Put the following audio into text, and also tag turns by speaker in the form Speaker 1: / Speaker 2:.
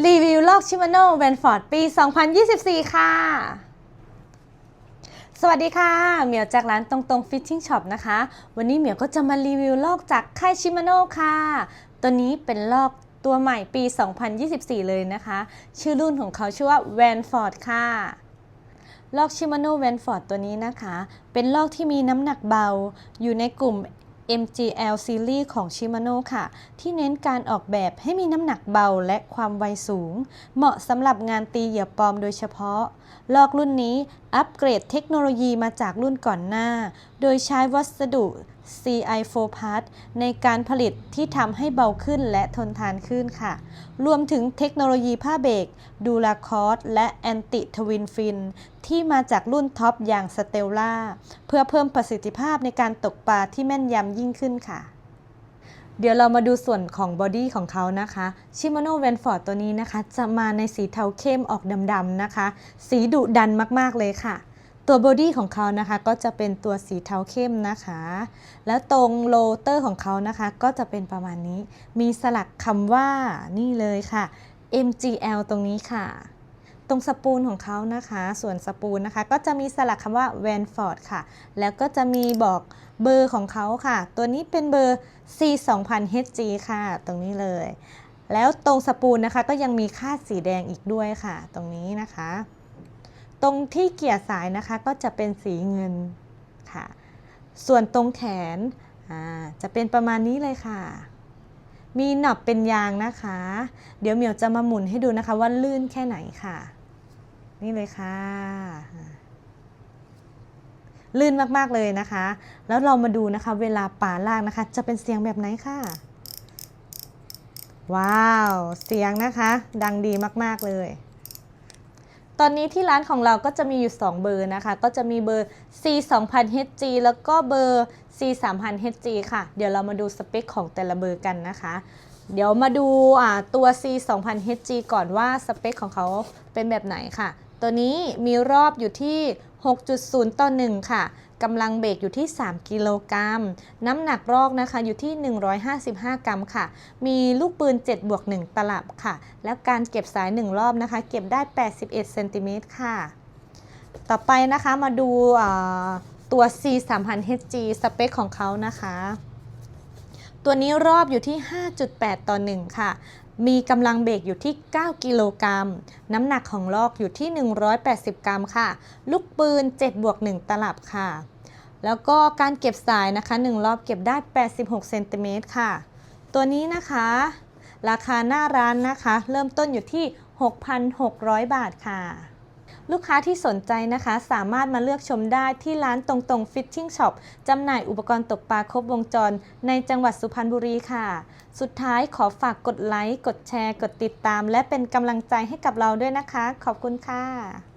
Speaker 1: รีวิวลอกชิมาโน่แวนฟอร์ดปี 2024 ค่ะ สวัสดีค่ะ เหมียวจากร้านตรงตรงฟิชชิ่งช็อปนะคะ วันนี้เหมียวก็จะมารีวิวลอกจากค่ายชิมาโน่ค่ะ ตัวนี้เป็นลอกตัวใหม่ปี 2024 เลยนะคะ ชื่อรุ่นของเขาชื่อว่าแวนฟอร์ดค่ะ ลอกชิมาโน่แวนฟอร์ดตัวนี้นะคะ เป็นลอกที่มีน้ำหนักเบา อยู่ในกลุ่ม MGL Series ของ Shimano ค่ะ ที่เน้นการออกแบบให้มีน้ำหนักเบาและความไวสูง เหมาะสำหรับงานตีเหยื่อปลอมโดยเฉพาะ ลอกรุ่นนี้อัปเกรดเทคโนโลยีมาจากรุ่นก่อนหน้า โดยใช้วัสดุ CI4 Part ในการผลิตที่ทำให้เบาขึ้นและทนทานขึ้นค่ะ รวมถึงเทคโนโลยีผ้าเบรกดูลาคอสและแอนติทวินฟิน ที่มาจากรุ่นท็อปอย่างสเตลล่าเพื่อเพิ่มประสิทธิภาพในการตกปลาที่แม่นยำยิ่งขึ้นค่ะเดี๋ยวเรามาดูส่วนของบอดี้ของเขานะคะ Shimano v a n f o r d ตัวนี้นะคะ จะมาในสีเทาเข้มออกดำๆนะคะ สีดุดันมากๆเลยค่ะ ตัวบอดี้ของเขานะคะก็จะเป็นตัวสีเทาเข้มนะคะ แล้วตรงโรเตอร์ของเขานะคะ ก็จะเป็นประมาณนี้ มีสลักคำว่านี่เลยค่ะ MGL ตรงนี้ค่ะ ตรงสปูลของเขานะคะ ส่วนสปูลนะคะ ก็จะมีสลักคำว่า v a n f o r d ค่ะ แล้วก็จะมีบอกเบอร์ของเขาค่ะ ตัวนี้เป็นเบอร์ C 2 0 0 0 HG ค่ะ ตรงนี้เลย แล้วตรงสปูลนะคะก็ยังมีคาดสีแดงอีกด้วยค่ะ ตรงนี้นะคะ ตรงที่เกี่ยสายนะคะก็จะเป็นสีเงินค่ะ ส่วนตรงแขนจะเป็นประมาณนี้เลยค่ะ มีหนอบเป็นยางนะคะ เดี๋ยวเหมียวจะมาหมุนให้ดูนะคะว่าลื่นแค่ไหนค่ะ นี่เลยค่ะ ลื่นมากๆเลยนะคะ แล้วเรามาดูนะคะ เวลาป่าลากนะคะ จะเป็นเสียงแบบไหนค่ะ ว้าว เสียงนะคะ ดังดีมากๆเลย ตอนนี้ที่ร้านของเราก็จะมีอยู่ 2 เบอร์นะคะ ก็จะมีเบอร์ C 2 0 0 0 HG แล้วก็เบอร์ C 3 0 0 0 HG ค่ะ เดี๋ยวเรามาดูสเปคของแต่ละเบอร์กันนะคะ เดี๋ยวมาดูตัว C 2 0 0 0 HG ก่อนว่าสเปคของเขาเป็นแบบไหนค่ะ ตัวนี้มีรอบอยู่ที่ 6.0 ต่อ 1 ค่ะกำลังเบรกอยู่ที่ 3 กิโลกรัม น้ำหนักรอกนะคะอยู่ที่ 155 กรัมค่ะ มีลูกปืน 7 บวก 1 ตลับค่ะ แล้วการเก็บสาย 1 รอบนะคะ เก็บได้ 81 เซนติเมตรค่ะ ต่อไปนะคะมาดูตัว C 3 0 0 0 HG สเปคของเขานะคะ ตัวนี้รอบอยู่ที่ 5.8 ต่อ 1 ค่ะ มีกำลังเบรกอยู่ที่ 9 กิโลกรัม น้ำหนักของลอกอยู่ที่ 180 กรัมค่ะ ลูกปืน 7 บวก 1 ตลับค่ะ แล้วก็การเก็บสายนะคะ 1 รอบเก็บได้ 86 เซนติเมตรค่ะ ตัวนี้นะคะ ราคาหน้าร้านนะคะ เริ่มต้นอยู่ที่ 6,600 บาทค่ะ ลูกค้าที่สนใจนะคะสามารถมาเลือกชมได้ที่ร้านตรงตรงฟิชชิ่งช็อปจำหน่ายอุปกรณ์ตกปลาครบวงจร ในจังหวัดสุพรรณบุรีค่ะ สุดท้ายขอฝากกดไลค์ กดแชร์ กดติดตาม และเป็นกำลังใจให้กับเราด้วยนะคะ ขอบคุณค่ะ